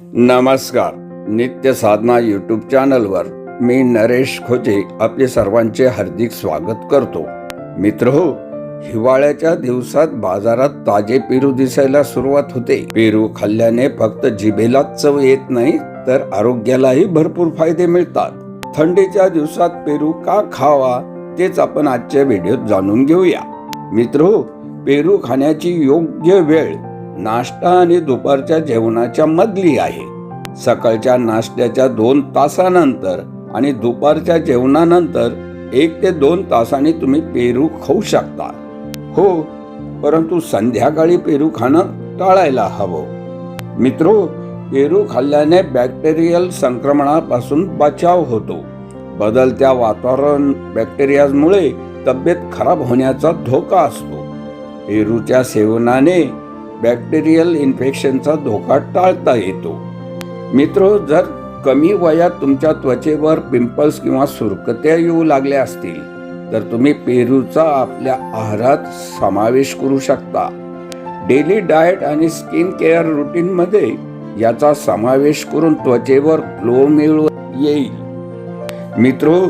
नमस्कार. नित्य साधना यूट्यूब चॅनलवर मी नरेश खोजे आपले सर्वांचे हार्दिक स्वागत करतो. मित्र हो हिवाळ्याच्या दिवसात बाजारात ताजे पेरू दिसायला सुरुवात होते. पेरू खाल्ल्याने फक्त जिभेला चव येत नाही तर आरोग्यालाही भरपूर फायदे मिळतात. थंडीच्या दिवसात पेरू का खावा तेच आपण आजच्या व्हिडिओत जाणून घेऊया. मित्र हो पेरू खाण्याची योग्य वेळ नाश्ता आणि दुपारच्या जेवणाच्या मधली आहे. सकाळच्या नाश्त्याच्या दोन तासानंतर आणि दुपारच्या जेवणानंतर एक ते दोन तासांनी तुम्ही पेरू खाऊ शकता. हो परंतु संध्याकाळी पेरू खाणं टाळायला हवं. मित्रो पेरू खाल्ल्याने बॅक्टेरियल संक्रमणापासून बचाव होतो. बदलत्या वातावरण बॅक्टेरियामुळे तब्येत खराब होण्याचा धोका असतो. पेरूच्या सेवनाने बॅक्टेरियल इन्फेक्शनचा धोका टाळता येतो. मित्र जर कमी वयात तुमच्या त्वचेवर पिंपल्स किंवा सुरकत्या येऊ लागल्या असतील तर तुम्ही पेरूचा आपल्या आहारात समावेश करू शकता. डेली डाएट आणि स्किन केअर रुटीनमध्ये याचा समावेश करून त्वचेवर ग्लो मिळू येईल. मित्रो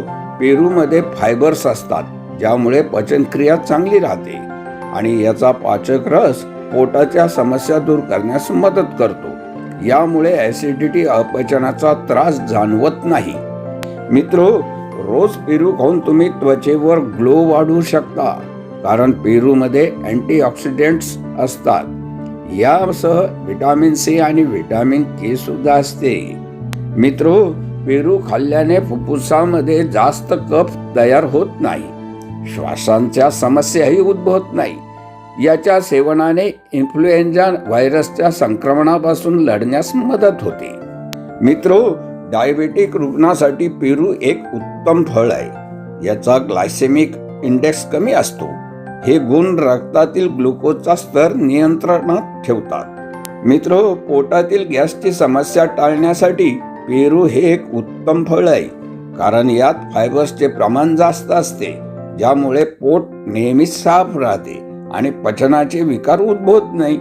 पेरूमध्ये फायबर्स असतात ज्यामुळे पचनक्रिया चांगली राहते आणि याचा पाचक रस पोटाच्या समस्या दूर करण्यास मदत करतो. यामुळे ऍसिडिटी अपचनाचा त्रास जाणवत नाही. मित्र रोज पेरू खाऊन तुम्ही त्वचेवर ग्लो वाढवू शकता कारण पेरूमध्ये अँटीऑक्सिडेंट्स असतात. यासह व्हिटॅमिन सी आणि व्हिटॅमिन के सुद्धा असते. मित्र पेरू खाल्ल्याने फुफ्फुसामध्ये जास्त कफ तयार होत नाही. श्वासांच्या समस्याही उद्भवत नाही. याच्या सेवनाने इन्फ्लुएंजा व्हायरसच्या संक्रमणापासून लढण्यास मदत होते. मित्रो डायबेटिक रुग्णासाठी पेरू एक उत्तम फळ आहे. याचा ग्लायसेमिक इंडेक्स कमी असतो. हे गुण रक्तातील ग्लुकोजचा स्तर नियंत्रणात ठेवतात. मित्र पोटातील गॅसची समस्या टाळण्यासाठी पेरू हे एक उत्तम फळ आहे. कारण यात फायबर्सचे प्रमाण जास्त असते ज्यामुळे पोट नेहमीच साफ राहते. आणि पचनाचे विकार उद्भवत नाही.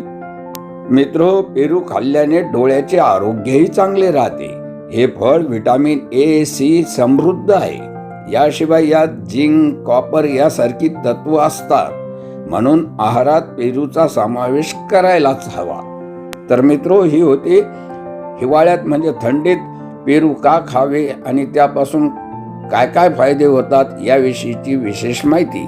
मित्र पेरू खाल्ल्याने डोळ्याचे आरोग्यही चांगले राहते. हे फळ व्हिटॅमिन ए सी समृद्ध आहे. याशिवाय यात जिंक कॉपर यासारखी तत्व असतात. म्हणून आहारात पेरूचा समावेश करायलाच हवा. तर मित्रो ही होती हिवाळ्यात म्हणजे थंडीत पेरू का खावे आणि त्यापासून काय काय फायदे होतात याविषयीची विशेष माहिती.